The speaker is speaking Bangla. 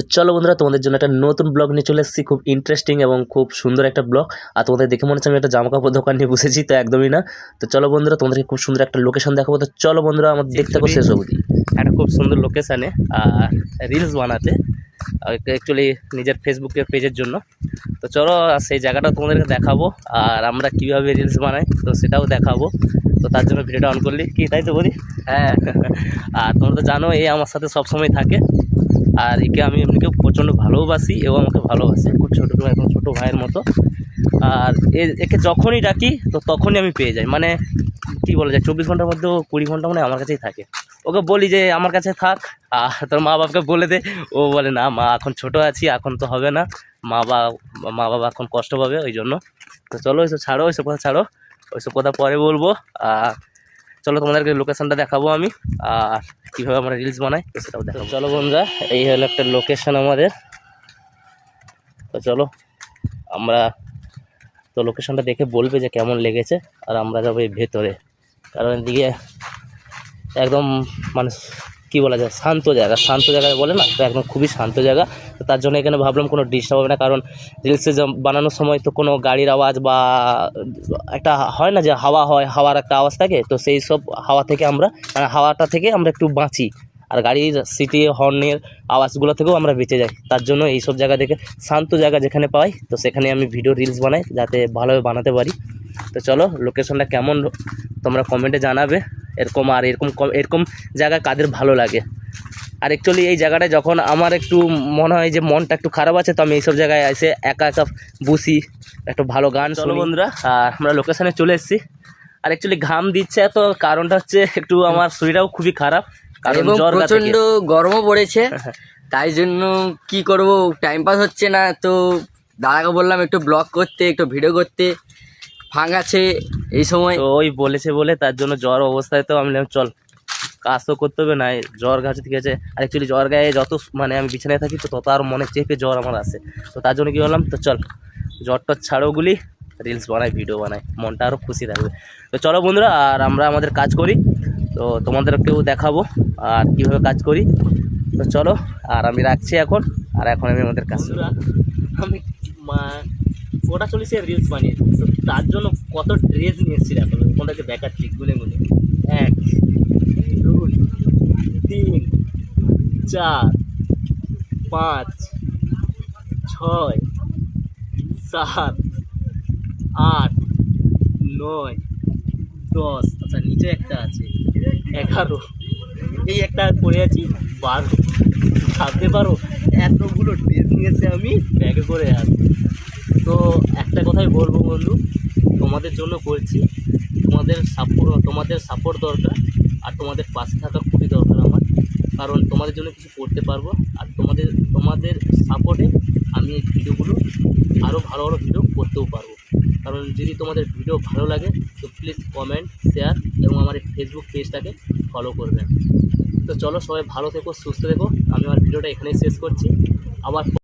তো চলো বন্ধুরা তোমাদের জন্য একটা নতুন ব্লগ নিয়ে চলে এসেছি। খুব ইন্টারেস্টিং এবং খুব সুন্দর একটা ব্লগ। আর তোমাদের দেখে মনে হচ্ছে আমি একটা জামা কাপড় দোকান নিয়ে বসেছি তো একদমই না। তো চলো বন্ধুরা তোমাদেরকে খুব সুন্দর একটা লোকেশন দেখাবো। তো চলো বন্ধুরা আমার দেখতে থাকো শেষ অবধি। একটা খুব সুন্দর লোকেশানে আর রিলস বানাতে। অ্যাকচুয়ালি নিজের ফেসবুকের পেজের জন্য। তো চলো আর সেই জায়গাটা তোমাদেরকে দেখাবো আর আমরা কীভাবে রিলস বানাই তো সেটাও দেখাবো। তো তার জন্য ভিডিওটা অন করলি। কি তাই তো বলি? হ্যাঁ। আর তোমরা তো জানো এই আমার সাথে সবসময় থাকে। আর একে আমি এমনিকে প্রচণ্ড ভালোবাসি এবং আমাকে ভালোবাসে, খুব ছোটো একদম ছোটো ভাইয়ের মতো। আর একে যখনই ডাকি, তো তখনই আমি পেয়ে যাই। মানে কী বলা যায়, চব্বিশ ঘণ্টার মধ্যে কুড়ি ঘণ্টা মানে আমার কাছেই থাকে। ওকে বলি যে, আমার কাছে থাক। আর তোর মা বাবাকে বলে দে। ও বলে, না, মা এখন ছোট আছি, এখন তো হবে না। মা বাবা মা বাবা এখন কষ্ট পাবে, ওই জন্য। তো চলো, ওইসব ছাড়ো, ওইসব কথা ছাড়ো, ওইসব কথা পরে বলব। আর চলো তোমাদেরকে লোকেশনটা দেখাবো আমি, আর কীভাবে আমরা রিলস বানাই সেটাও দেখাবো। চলো বন্ধুরা, এই হলো একটা লোকেশন আমাদের। তো চলো, আমরা তো লোকেশনটা দেখে বলবে যে কেমন লেগেছে, আর আমরা যাব এই ভেতরে। কারণ এদিকে একদম মানে কী বলা যায়, শান্ত জায়গা। শান্ত জায়গায় বলে না, তো একদম খুবই শান্ত জায়গা। তো তার জন্য এখানে ভাবলাম কোনো ডিস্টার্ব হবে না, কারণ রিলসে বানানোর সময় তো কোনো গাড়ির আওয়াজ বা একটা হয় না যে হাওয়া হয়, হাওয়ার একটা আওয়াজ থাকে, তো সেই সব হাওয়া থেকে আমরা মানে হাওয়াটা থেকে আমরা একটু বাঁচি। আর গাড়ির সিটি, হর্নের আওয়াজগুলো থেকেও আমরা বেঁচে যাই। তার জন্য এই সব জায়গা থেকে শান্ত জায়গা যেখানে পাই, তো সেখানে আমি ভিডিও রিলস বানাই, যাতে ভালোভাবে বানাতে পারি। তো চলো লোকেশনটা কেমন, তোমরা কমেন্টে জানাবে। এরকম আর এরকম এরকম জায়গা কাদের ভালো লাগে। আর অ্যাকচুয়ালি এই জায়গাটায় যখন আমার একটু মনে হয় যে মনটা একটু খারাপ আছে তো আমি এইসব জায়গায় এসে একা একা বসি একটু ভালো গান চলো বন্ধুরা আর আমরা লোকেশানে চলে এসেছি। আর অ্যাকচুয়ালি ঘাম দিচ্ছে তো কারণটা হচ্ছে একটু আমার শরীরটাও খুবই খারাপ কারণ জ্বর। প্রচণ্ড গরমও পড়েছে তাই জন্য কি করব টাইম পাস হচ্ছে না তো দাদাকে বললাম একটু ব্লগ করতে একটু ভিডিও করতে। ফাঁক আছে এই সময়। তো ওই বলেছে বলে তার জন্য জ্বর অবস্থায় তো আমি চল কাজ তো করতে হবে না জ্বর গাছে ঠিক আছে। আর অ্যাকচুয়ালি জ্বর গায়ে যত মানে আমি বিছানায় থাকি তো তত আর মনে চেপে জ্বর আমার আসে। তো তার জন্য কী বললাম তো চল জ্বর জ্বরটা ছাড়োগুলি রিলস বানাই ভিডিও বানাই মনটা আরও খুশি থাকবে। তো চলো বন্ধুরা আর আমরা আমাদের কাজ করি। তো তোমাদেরকেও দেখাবো আর কীভাবে কাজ করি। তো চলো আর আমি রাখছি এখন আর এখন আমি আমাদের কাজ। আমি মা ওটা চলেছে রিলস বানিয়ে তো তার জন্য কত ড্রেস নিয়ে এসেছি দেখো তোমাদেরকে দেখাচ্ছি? গুনে গুনে। এক, দুই, তিন, চার, পাঁচ, ছয়, সাত, আট, নয়, দশ। আচ্ছা নিচে একটা আছে। এগারো। এই একটা করে আছি, বারো। ভাবতে পারো, এতগুলো ড্রেস নিয়েছে আমি ব্যাগে করে আসি তো একটা কথাই বলব বন্ধু, তোমাদের জন্য করছি তোমাদের সাপোর্ট তোমাদের সাপোর্ট দরকার আর তোমাদের পাশে থাকা খুবই দরকার আমার। কারণ তোমাদের জন্য কিছু করতে পারব আর তোমাদের তোমাদের সাপোর্টে আমি এই ভিডিওগুলো আরও ভালো ভালো ভিডিও করতেও পারব। কারণ যদি তোমাদের ভিডিও ভালো লাগে, তো প্লিজ কমেন্ট শেয়ার এবং আমার এই ফেসবুক পেজটাকে ফলো করবেন। তো চলো সবাই ভালো থেকো, সুস্থ থেকো। আমি আমার ভিডিওটা এখানেই শেষ করছি। আবার